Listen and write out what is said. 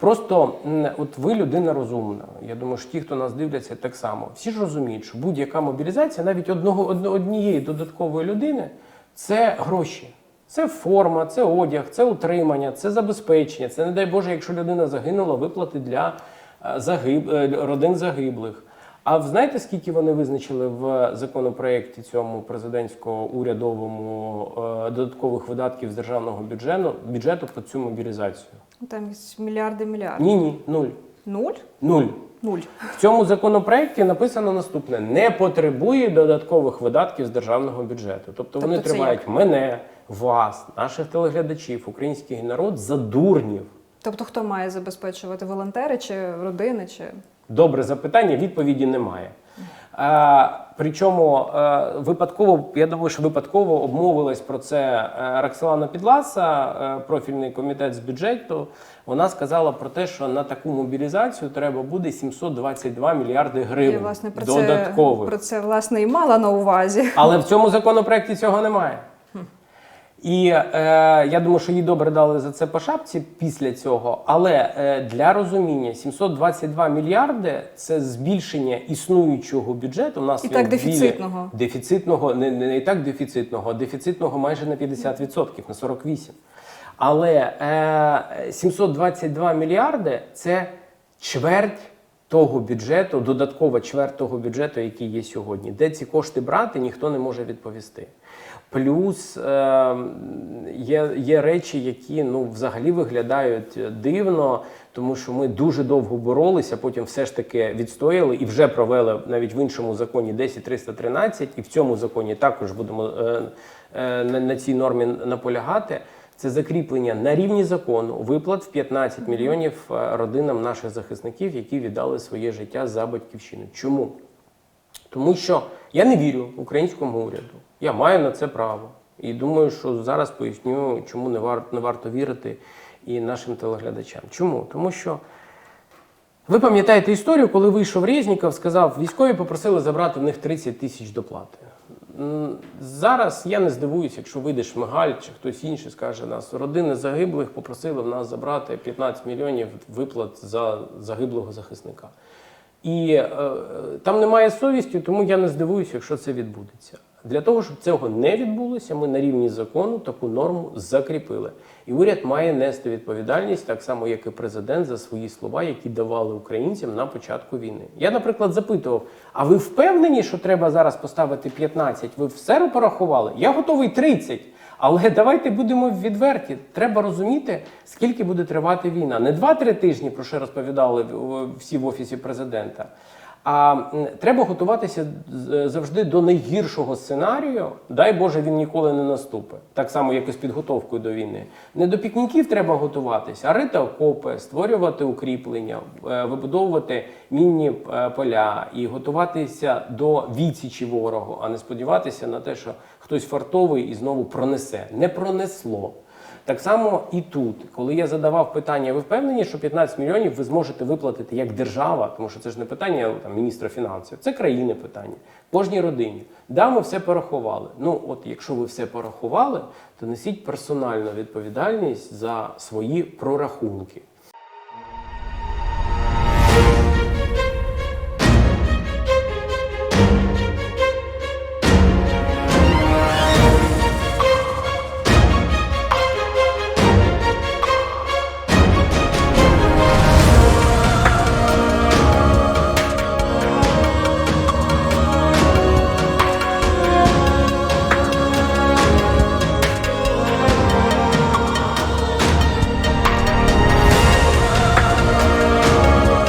Просто от ви людина розумна. Я думаю, що ті, хто нас дивляться, так само. Всі ж розуміють, що будь-яка мобілізація, навіть одного однієї додаткової людини, це гроші. Це форма, це одяг, це утримання, це забезпечення. Це не дай Боже, якщо людина загинула, виплати для е, загиб... е, родин загиблих. А знаєте, скільки вони визначили в законопроекті цьому президентсько-урядовому е, додаткових видатків з державного бюджету бюджету по цю мобілізацію? Там мільярди мільярди. Ні, ні, нуль. Нуль? Нуль. Нуль. В цьому законопроекті написано наступне: не потребує додаткових видатків з державного бюджету. Тобто вони Тобто це тривають мене, вас, наших телеглядачів, український народ за дурнів. Тобто хто має забезпечувати волонтери чи родини, чи Добре запитання, відповіді немає. Е, причому е, випадково, я думаю, що випадково обмовилась про це е, Роксолана Підласа, е, профільний комітет з бюджету. Вона сказала про те, що на таку мобілізацію треба буде 722 мільярди гривень власне про додаткових. це про це власне і мала на увазі. Але в цьому законопроекті цього немає. І е, я думаю, що їй добре дали за це по шапці після цього. Але е, для розуміння 722 мільярди це збільшення існуючого бюджету. У нас І так біля- дефіцитного. дефіцитного, не, не, не і так дефіцитного, а дефіцитного майже на 50%, на 48%. Але е, 722 мільярди це чверть того бюджету, додаткова чверть того бюджету, який є сьогодні. Де ці кошти брати, ніхто не може відповісти. Плюс е, є, є речі, які ну, взагалі виглядають дивно, тому що ми дуже довго боролися, потім все ж таки відстояли і вже провели навіть в іншому законі 10313, і в цьому законі також будемо е, е, на, на цій нормі наполягати. Це закріплення на рівні закону виплат в 15 мільйонів е, родинам наших захисників, які віддали своє життя за батьківщину. Чому? Тому що я не вірю українському уряду. Я маю на це право. І думаю, що зараз поясню, чому не варто, не варто вірити і нашим телеглядачам. Чому? Тому що ви пам'ятаєте історію, коли вийшов Резніков, сказав, військові попросили забрати в них 30 тисяч доплати. Зараз я не здивуюся, якщо вийде Шмигаль чи хтось інший скаже нас, родини загиблих попросили в нас забрати 15 мільйонів виплат за загиблого захисника. І е, е, там немає совісті, тому я не здивуюся, якщо це відбудеться. Для того, щоб цього не відбулося, ми на рівні закону таку норму закріпили. І уряд має нести відповідальність, так само, як і президент, за свої слова, які давали українцям на початку війни. Я, наприклад, запитував: а ви впевнені, що треба зараз поставити 15? Ви все порахували? Я готовий 30. Але давайте будемо відверті. Треба розуміти, скільки буде тривати війна. Не 2-3 тижні, про що розповідали всі в офісі президента. А треба готуватися завжди до найгіршого сценарію. Дай Боже, він ніколи не наступить. Так само, як і з підготовкою до війни. Не до пікніків треба готуватися, а рити окопи, створювати укріплення, е, вибудовувати мінні е, поля і готуватися до відсічі ворогу, а не сподіватися на те, що хтось фартовий і знову пронесе. Не пронесло. Так само і тут, коли я задавав питання, ви впевнені, що 15 мільйонів ви зможете виплатити як держава, тому що це ж не питання там, міністра фінансів, це країни питання, кожній родині. Да, ми все порахували. Ну, от якщо ви все порахували, то несіть персональну відповідальність за свої прорахунки.